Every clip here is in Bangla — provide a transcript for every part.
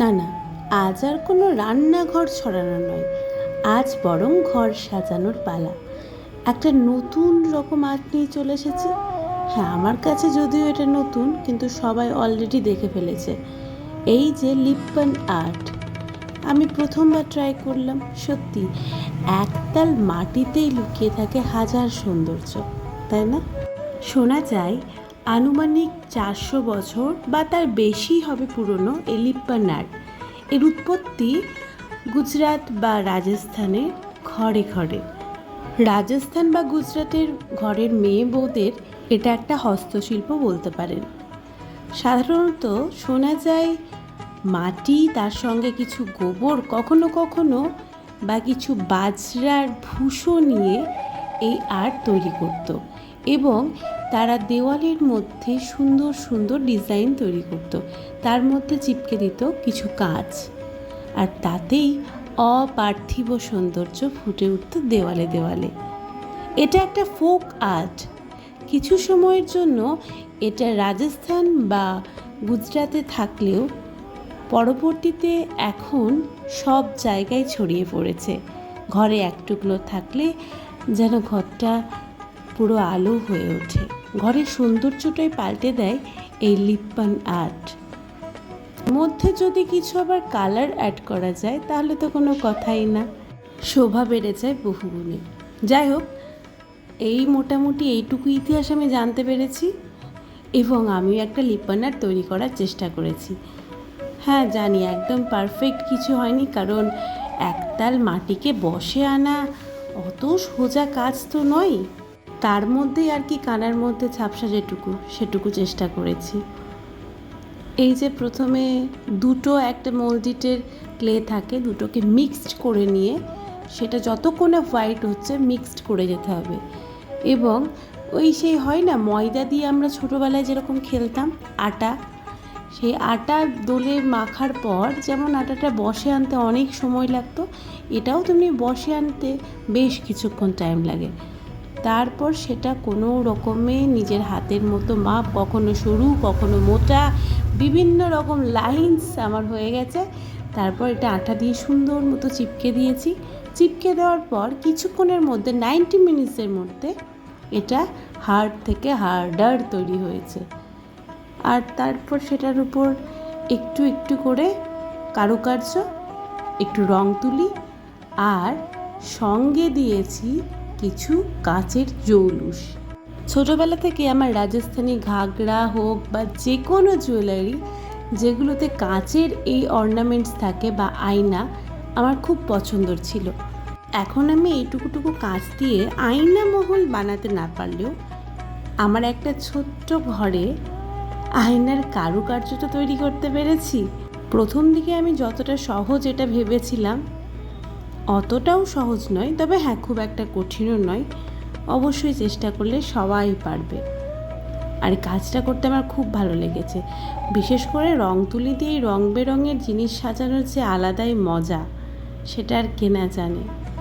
না না, আজ আর কোনো রান্নাঘর ছড়ানো নয়। আজ বরং ঘর সাজানোর পালা। একটা নতুন রকম আর্ট নিয়ে চলে এসেছি। হ্যাঁ আমার কাছে যদিও এটা নতুন, কিন্তু সবাই অলরেডি দেখে ফেলেছে। এই যে লিপ্পন আর্ট। আমি প্রথমবার ট্রাই করলাম, সত্যি। একতাল মাটিতেই লুকিয়ে থাকে হাজার সৌন্দর্য, তাই না? শোনা যায় আনুমানিক চারশো বছর বা তার বেশি হবে পুরনো এই আর্ট এর উৎপত্তি গুজরাট বা রাজস্থানের ঘরে ঘরে। রাজস্থান বা গুজরাটের ঘরের মেয়ে বউদের এটা একটা হস্তশিল্প বলতে পারেন। সাধারণত শোনা যায় মাটি, তার সঙ্গে কিছু গোবর, কখনো কখনো বা কিছু বাজরার ভুষো নিয়ে এই আর্ট তৈরি করত। এবং তারা দেওয়ালের মধ্যে সুন্দর সুন্দর ডিজাইন তৈরি করত। তার মধ্যে চিপকে দিত কিছু কাঁচ আর তাতেই অপার্থিব সৌন্দর্য ফুটে উঠত দেওয়ালে দেওয়ালে। এটা একটা ফোক আর্ট। কিছু সময়ের জন্য এটা রাজস্থান বা গুজরাতে থাকলেও পরবর্তীতে এখন সব জায়গায় ছড়িয়ে পড়েছে। ঘরে এক টুকরো থাকলে যেন ঘরটা পুরো আলো হয়ে ওঠে। ঘরের সৌন্দর্যটাই পাল্টে দেয় এই লিপ্পান আর্ট। মধ্যে যদি কিছু আবার কালার অ্যাড করা যায়, তাহলে তো কোনো কথাই না। শোভা বেড়ে যায় বহুগুণে। যাই হোক, এই মোটামুটি এইটুকু ইতিহাস আমি জানতে পেরেছি এবং আমিও একটা লিপ্পান আর্ট তৈরি করার চেষ্টা করেছি। হ্যাঁ জানি একদম পারফেক্ট কিছু হয়নি, কারণ একতাল মাটিকে বসে আনা অত সোজা কাজ তো নয়। তার মধ্যেই আর কি কানার মধ্যে ঝাপসা যেটুকু, সেটুকু চেষ্টা করেছি। এই যে প্রথমে দুটো একটা মোলডিটের ক্লে থাকে, দুটোকে মিক্সড করে নিয়ে সেটা যতক্ষণে হোয়াইট হচ্ছে মিক্সড করে যেতে হবে। এবং ওই সেই হয় না, ময়দা দিয়ে আমরা ছোটোবেলায় যেরকম খেলতাম, আটা। সেই আটা দোলে মাখার পর যেমন আটাটা বসে আনতে অনেক সময় লাগতো, এটাও তুমি বসে আনতে বেশ কিছুক্ষণ টাইম লাগে। তারপর সেটা কোনো রকমে নিজের হাতের মতো মাপ, কখনো সরু, কখনো মোটা, বিভিন্ন রকম লাইন্স আমার হয়ে গেছে। তারপর এটা আটা দিয়ে সুন্দর মতো চিপকে দিয়েছি। চিপকে দেওয়ার পর কিছুক্ষণের মধ্যে নাইনটি মিনিটসের মধ্যে এটা হার্ড থেকে হার্ডার তৈরি হয়েছে। আর তারপর সেটার উপর একটু একটু করে কারুকার্য, একটু রং তুলি। আর সঙ্গে দিয়েছি কিছু কাচের জৌলুস। ছোটোবেলা থেকে আমার রাজস্থানি ঘাগরা হোক বা যে কোনো জুয়েলারি, যেগুলোতে কাচের এই অর্নামেন্টস থাকে বা আয়না, আমার খুব পছন্দর ছিল। এখন আমি এইটুকুটুকু কাঁচ দিয়ে আয়না মহল বানাতে না পারলেও আমার একটা ছোট্ট ঘরে আয়নার কারুকার্যটা তৈরি করতে পেরেছি। প্রথম দিকে আমি যতটা সহজ এটা ভেবেছিলাম অতটাও সহজ নয়, তবে হ্যাঁ খুব একটা কঠিনও নয়। অবশ্যই চেষ্টা করলে সবাই পারবে। আর কাজটা করতে আমার খুব ভালো লেগেছে। বিশেষ করে রং তুলি দিয়ে রং বেরঙের জিনিস সাজানোর যে আলাদাই মজা, সেটা আর কেনা জানে।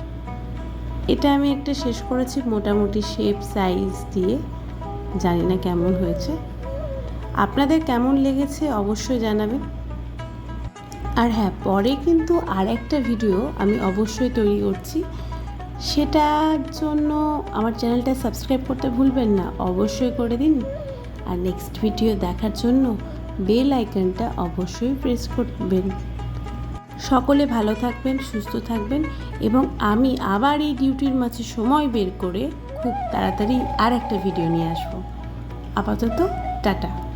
এটা আমি একটা শেষ করেছি মোটামুটি শেপ সাইজ দিয়ে। জানি না কেমন হয়েছে। আপনাদের কেমন লেগেছে অবশ্যই জানাবেন। আর হ্যাঁ পরে কিন্তু আর একটা ভিডিও আমি অবশ্যই তৈরি করছি। সেটার জন্য আমার চ্যানেলটা সাবস্ক্রাইব করতে ভুলবেন না, অবশ্যই করে দিন। আর নেক্সট ভিডিও দেখার জন্য বেল আইকনটা অবশ্যই প্রেস করবেন। সকলে ভালো থাকবেন, সুস্থ থাকবেন এবং আমি আবার এই ডিউটির মাঝে সময় বের করে খুব তাড়াতাড়ি আর একটা ভিডিও নিয়ে আসব। আপাতত টাটা।